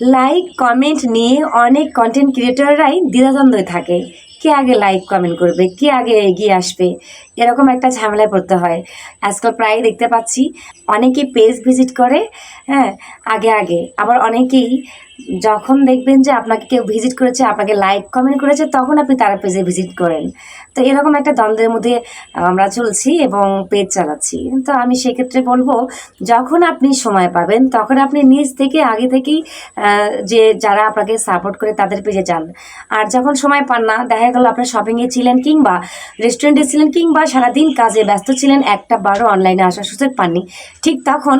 Like comment নিয়ে অনেক content ক্রিয়েটররাই দ্বিধাদ্বন্দ্বে থাকে। কে আগে লাইক কমেন্ট করবে? কে আগে এগিয়ে আসবে? এরকম একটা ঝামেলায় পড়তে হয়। আজকাল প্রায় দেখতে পাচ্ছি অনেকেই পেজ ভিজিট করে হ্যাঁ আগে আগে। আবার অনেকেই যখন দেখবেন যে আপনাকে কেউ ভিজিট করেছে, আপনাকে লাইক কমেন্ট করেছে, তখন আপনি তার পেজে ভিজিট করেন। তো এরকম একটা দ্বন্দ্বের মধ্যে আমরা চলছি এবং পেজ চালাচ্ছি। তো আমি সেক্ষেত্রে বলব, যখন আপনি সময় পাবেন, তখন আপনি নিজ থেকে আগে থেকেই যে যারা আপনাকে সাপোর্ট করে তাদের পেজে যান। আর যখন সময় পান না, দেখা গেল আপনার শপিংয়ে ছিলেন কিংবা রেস্টুরেন্টে ছিলেন কিংবা সারাদিন কাজে ব্যস্ত ছিলেন, একটা বারো অনলাইনে আসার সুযোগ পাননি, ঠিক তখন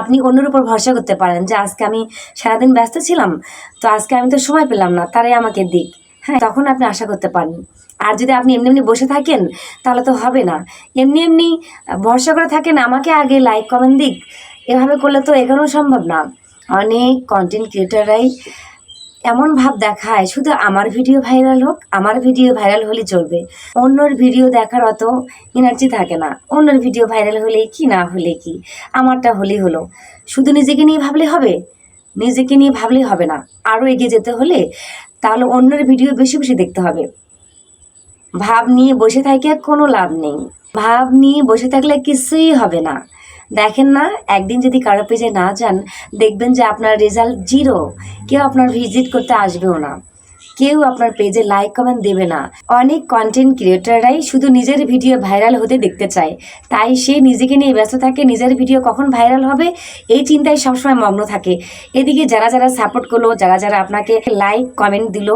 আপনি অন্যের উপর ভরসা করতে পারেন যে আজকে আমি সারাদিন ব্যস্ত ছিলাম, তো আজকে আমি তো সময় পেলাম না, তারাই আমাকে দিক। হ্যাঁ তখন আপনি আশা করতে পারেন। আর যদি আপনি এমনি এমনি বসে থাকেন, তাহলে তো হবে না। এমনি এমনি ভরসা করে থাকেন, আমাকে আগে লাইক কমেন্ট দিক। এভাবে করলে তো এগোনো সম্ভব না। অনেক কন্টেন্ট ক্রিয়েটাররাই এমন ভাব দেখায়, শুধু আমার ভিডিও ভাইরাল হোক, আমার ভিডিও ভাইরাল হলে চলবে। অন্যর ভিডিও দেখার অত এনার্জি থাকে না। অন্যর ভিডিও ভাইরাল হলে কি, না হলে কি? আমারটা হলেই হলো। শুধু নিজেকে নিয়ে ভাবলে হবে? নিজেকে নিয়ে ভাবলেই হবে না। আরও এগিয়ে যেতে হলে তাহলে অন্যের ভিডিও বেশি বেশি দেখতে হবে। ভাব নিয়ে বসে থাকে কোনো লাভ নেই। ভাব নিয়ে বসে থাকলে কিছুই হবে না। দেখেন না, একদিন যদি কারও পেজে না যান, দেখবেন যে আপনার রেজাল্ট জিরো কেউ আপনার ভিজিট করতে আসবেও না। কেউ আপনার পেজে লাইক কমেন্ট দেবে না। অনেক কন্টেন্ট ক্রিয়েটাররাই শুধু নিজের ভিডিও ভাইরাল হতে দেখতে চায়। তাই সে নিজেকে নিয়ে ব্যস্ত থাকে, নিজের ভিডিও কখন ভাইরাল হবে, এই চিন্তায় সবসময় মগ্ন থাকে। এদিকে যারা যারা সাপোর্ট করল, যারা যারা আপনাকে লাইক কমেন্ট দিল,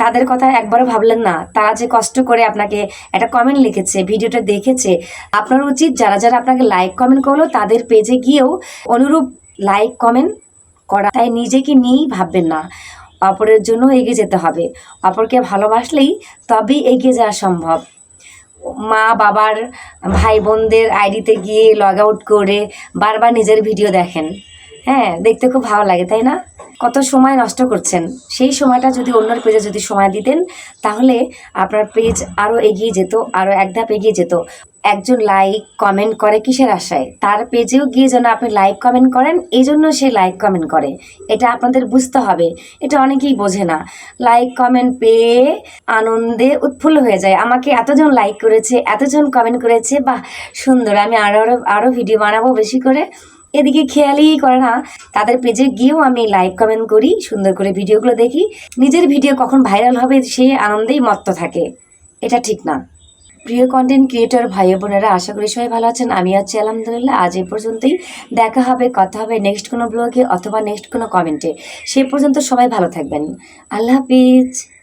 তাদের কথা একবারও ভাবলেন না। তারা যে কষ্ট করে আপনাকে একটা কমেন্ট লিখেছে ভিডিওটা দেখেছে, আপনার উচিত যারা যারা আপনাকে লাইক কমেন্ট করল, তাদের পেজে গিয়েও অনুরূপ লাইক কমেন্ট করা। তাই নিজেকে নিয়েই ভাববেন না। অপরের জন্য এগিয়ে যেতে হবে। অপরকে ভালোবাসলেই তবেই এগিয়ে যাওয়া সম্ভব। মা, বাবার ভাই বোনদের আইডিতে গিয়ে লগ আউট করে বারবার নিজের ভিডিও দেখেন। হ্যাঁ দেখতে খুব ভালো লাগে, তাই না? কত সময় নষ্ট করছেন? সেই সময়টা যদি অন্যের পেজে যদি সময় দিতেন, তাহলে আপনার পেজ আরও এগিয়ে যেত আরও এক ধাপ এগিয়ে যেত। একজন লাইক কমেন্ট করে কিসের আশায়? তার পেজেও গিয়ে যেন আপনি লাইক কমেন্ট করেন এই জন্য সে লাইক কমেন্ট করে। এটা আপনাদের বুঝতে হবে। এটা অনেকেই বোঝে না। লাইক কমেন্ট পেয়ে আনন্দে উৎফুল্ল হয়ে যায়। আমাকে এতজন লাইক করেছে, এতজন কমেন্ট করেছে, বাহ, সুন্দর। আমি আরও আরও ভিডিও বানাবো বেশি করে। এদিকে খেয়ালই করে না, তাদের পেজে গিয়েও আমি লাইক কমেন্ট করি, সুন্দর করে ভিডিওগুলো দেখি। নিজের ভিডিও কখন ভাইরাল হবে সেই আনন্দেই মত্ত থাকে। এটা ঠিক না। প্রিয় কন্টেন্ট ক্রিয়েটর ভাই বোনেরা, আশা করি সবাই ভালো আছেন, আমি আছি আলহামদুলিল্লাহ, আজ এই পর্যন্তই। দেখা হবে, কথা হবে নেক্সট কোনো ব্লগে অথবা নেক্সট কোনো কমেন্টে সে পর্যন্ত সবাই ভালো থাকবেন। আল্লাহ হাফিজ।